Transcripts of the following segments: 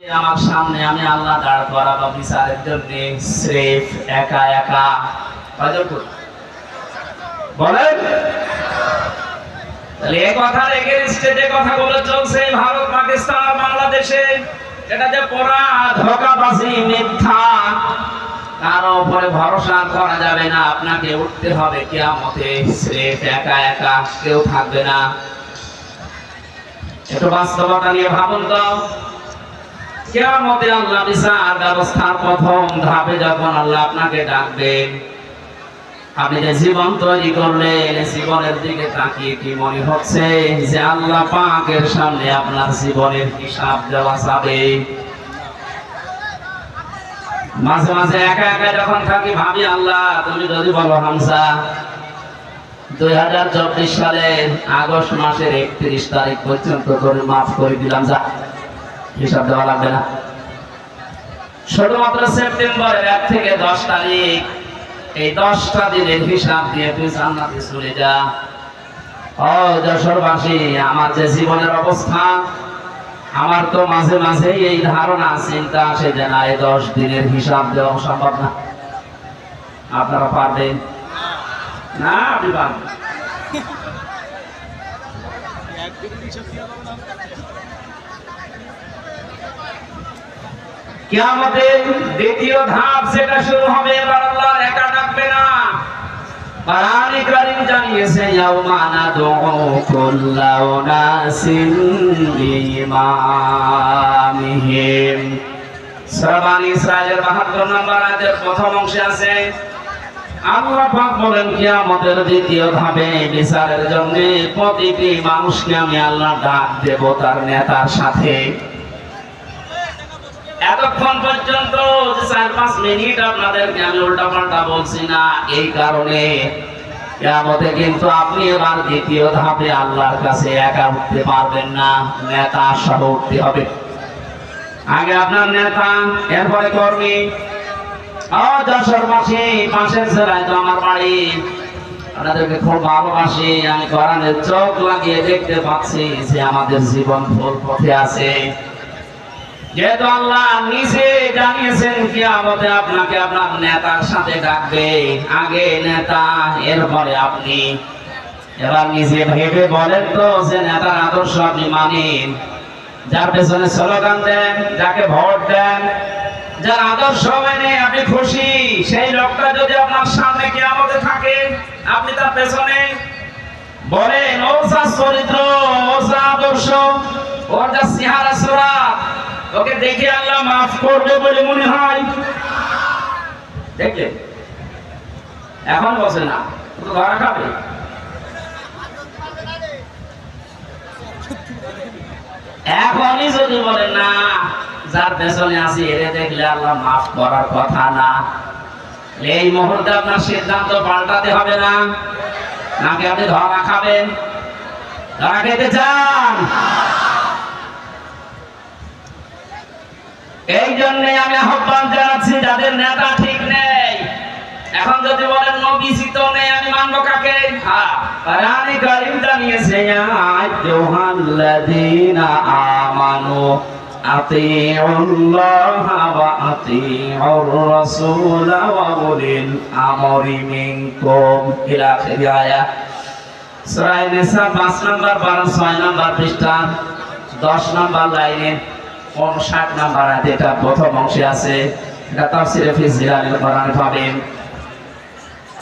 আমার সামনে আমি আল্লাহ দাঁড় করাবো, বিচারের জন্য স্রেফ একা একা। বলেন? তাহলে চলছে, ভারত, পাকিস্তান বাংলাদেশে। এটা যে পড়া মিথ্যা কারও উপরে ভরসা করা যাবে না। আপনাকে উঠতে হবে কেয়ামতে, স্রেফ একা একা, কেউ থাকবে না। একটু বাস্তবতা নিয়ে ভাবুন তো। কেয়ামতে আল্লাহ বিচার ব্যবস্থার প্রথম ধাপে যখন আল্লাহ আপনাকে ডাকবেন আপনি যে জীবন তৈরি করলেন জীবনের দিকে তাকিয়ে কি মনে হচ্ছে যে আল্লাহ পাকের সামনে আপনার জীবনের হিসাব দেওয়া যাবে? মাঝে মাঝে একা একা যখন থাকি, ভাবি, আল্লাহ, তুমি যদি বলো হামসা দুই হাজার চব্বিশ সালের আগস্ট মাসের একত্রিশ তারিখ পর্যন্ত করে মাফ করে দিলাম, যা হিসাব দেওয়া লাগবে না। শুধুমাত্র সেপ্টেম্বরের এক থেকে দশ তারিখ। এই দশটা দিনের হিসাব দিয়ে তুই জান্নাতে চলে যা। ও যশোরবাসী, আমার যে জীবনের অবস্থা, আমার তো মাঝে মাঝে এই ধারণা, চিন্তা আসে যে না, এই দশ দিনের হিসাব দেওয়া সম্ভব না। আপনারা পারবেন? না, আপনি পারবেন কিয়ামতের দ্বিতীয় ধাপ সেটা শুরু হবে একা ডাকবে না। কোরআনে কারীম জানিয়েছে, ইয়াউমা নাদউ কুল্লা উনাসিন বিইমামিহিম। সূরা বানী ইসরাঈলের 72 নম্বর আয়াতের প্রথম অংশে আছে, আল্লাহ পাক বলেন, কিয়ামতের দ্বিতীয় ধাপে বিচারের জন্য প্রতিটি মানুষকে আমি আল্লাহ ডাক দেব তার নেতার সাথে। এতক্ষণ পর্যন্ত যে চার, পাঁচ মিনিট আপনাদেরকে আমি উল্টা পাল্টা বলছি না, এই কারণে কেমতে কিন্তু আপনি এবার দ্বিতীয় ধাপে আল্লাহর কাছে একা উঠতে পারবেন না, নেতা সহ উঠতে হবে। আগে আপনার নেতা, এরপরে কর্মী। যশোর মাসি পাশের জেলায় তো আমার বাড়ি। আপনাদেরকে খুব ভালোবাসি, আমি কোরআনের চোখ লাগিয়ে দেখতে পাচ্ছি যে আমাদের জীবন ভুল পথে আছে। যেহেতু আল্লাহ নিজে জানিয়েছেন কি আমাদের আপনাকে আপনার নেতার সাথে ডাকবে। আগে নেতা, এরপরে আপনি। এবার নিজে ভেবে বলেন তো যে নেতার আদর্শ আপনি মানেন। যার পেছনে স্লোগান দেন, যাকে ভোট দেন, যার আদর্শ মেনে আপনি খুশি, সেই লোকটা যদি আপনার সামনে কি আমাদের থাকে, আপনি তার পেছনে বলেন, ও চরিত্র, ও আদর্শ ওর যা সিহারা সুরাত ওকে দেখে আল্লাহ মাফ করবে বলে মনে হয়। দেখলে? এখন বসে না তো ধরা খাবে। এখনই যদি বলে, না, যার পেছনে আছি, এরে দেখলে আল্লাহ মাফ করার কথা না। এই মুহূর্তে আপনার সিদ্ধান্ত পাল্টাতে হবে না। নাকি আপনি ধরা খাবেন? ধরা খেতে চান? এই জন্য আমি আহ্বান জানাচ্ছি, যাদের নেতা ঠিক নেই। এখন যদি বলেন নবীজিত নেই, আমি মানবো কাকে? উলিল আমরি মিনকুম। ইলা আখির আয়াত। সূরা নিসা 5 নম্বর 12 6 নম্বর পৃষ্ঠা 10 নম্বর লাইনে। ষাট নাম্বার আয়াতে এটা প্রথম অংশে আছে। এটা তাফসিরে ফি জিলালিল কোরআনে পাবেন।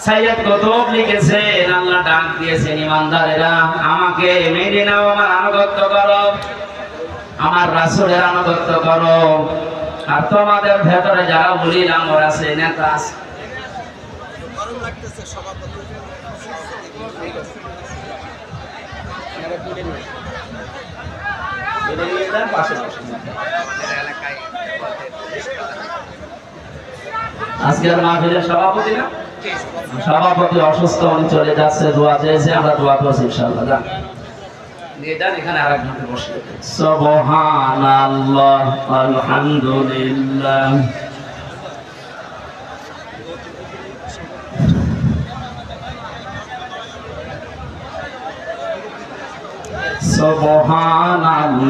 সাইয়্যদ কুতুব লিখেছেন, আল্লাহ ডাক দিয়েছেন, ইমানদারেরা, আমাকে মেনে নাও, আমার আনুগত্য করো, আমার রাসূলের আনুগত্য করো। আর তোমাদের ভেতরে যারা উলিল আমর আছে, নেতা আছে। আজকের মাহফিলের সভাপতি না? সভাপতি অসুস্থ, উনি যাচ্ছে, দোয়া চেয়েছে, আমরা দোয়া করছি ইনশাআল্লাহ, যান। নিয়ে যান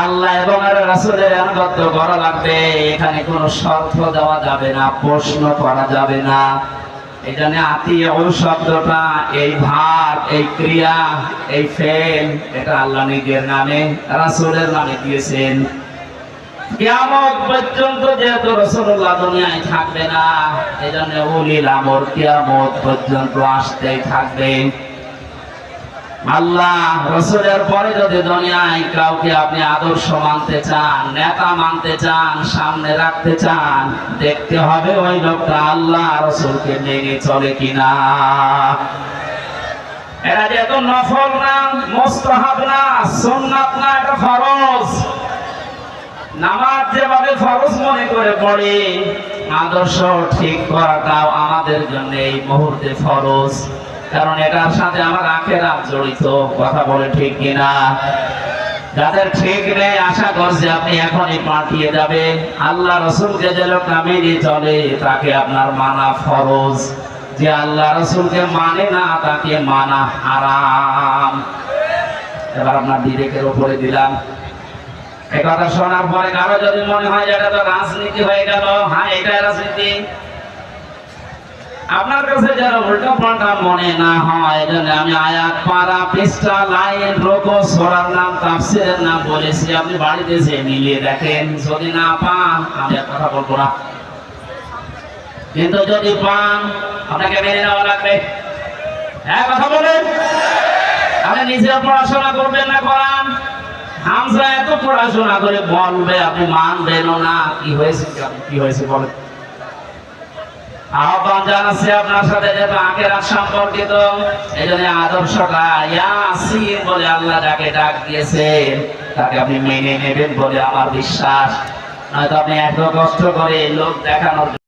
আল্লাহ এবং রাসুলের আনুগত্য করা লাগবে। এখানে কোনো শর্ত দেওয়া যাবে না, প্রশ্ন করা যাবে না। এখানে আত্মীয় শব্দটা, এই ভাব, এই ক্রিয়া, এই ফেল, এটা আল্লাহ নিজের নামে, রাসূলের নামে দিয়েছেন। কিয়ামত পর্যন্ত যেহেতু থাকবে না এই জন্য উলিল আমর কিয়ামত পর্যন্ত আসতেই থাকবে। আল্লাহ রসুলের পরে যদি দুনিয়ায় কাউকে আপনি আদর্শ মানতে চান, নেতা মানতে চান, সামনে রাখতে চান, দেখতে হবে ওই লোকটা আল্লাহ রসুলকে মেনে চলে কিনা। এরা যেহেতু নফল না, মোস্তাহাব না, সুন্নাত না, এটা ফরজ। নামাজ যেভাবে ফরজ মনে করে পড়ে, আদর্শ ঠিক করাটাও আমাদের জন্য এই মুহূর্তে ফরজ। কারণ এটার সাথে আমার আখেরাত জড়িত, কথা বলে ঠিক কিনা? যাদের ঠিক নেই, আশা করছে আপনি এখনই পাঠিয়ে যাবেন। আল্লাহ রসুলকে যে মেনে চলে, তাকে আপনার মানা ফরজ। যে আল্লাহ রসুলকে মানে না, তাকে মানা হারাম। এবার আপনার বিবেকের উপরে দিলাম। এই কথা শোনার পরে কারও যদি মনে হয় এটা তো রাজনীতি হয়ে গেল হ্যাঁ এটা রাজনীতি। আপনার কাছে যারা উল্টা পাল্টা মনে না হয়, এজন্য আমি আয়াত পারা পৃষ্ঠা, লাইন রোকো সোরার নাম, তাফসিরের নাম বলেছি। আপনি বাড়িতে যে মিলিয়ে দেখেন, যদি না পান, আমি আর কথা বলব না। কিন্তু যদি পান, আপনাকে মেনে নেওয়া লাগবে। হ্যাঁ কথা বলেন। আপনি নিজে পড়াশোনা করবেন না করান হামজা এত পড়াশোনা করে বলবে, আপনি মানবেন না। কি হয়েছে কি হয়েছে বলেন। আহ্বান জানাচ্ছি আপনার সাথে যেহেতু আখেরাত সম্পর্কিত। এই জন্য আদর্শটা ইয়াসিন বলে আল্লাহ যাকে ডাক দিয়েছে, তাকে আপনি মেনে নেবেন বলে আমার বিশ্বাস। নয়তো আপনি এত কষ্ট করে লোক দেখানোর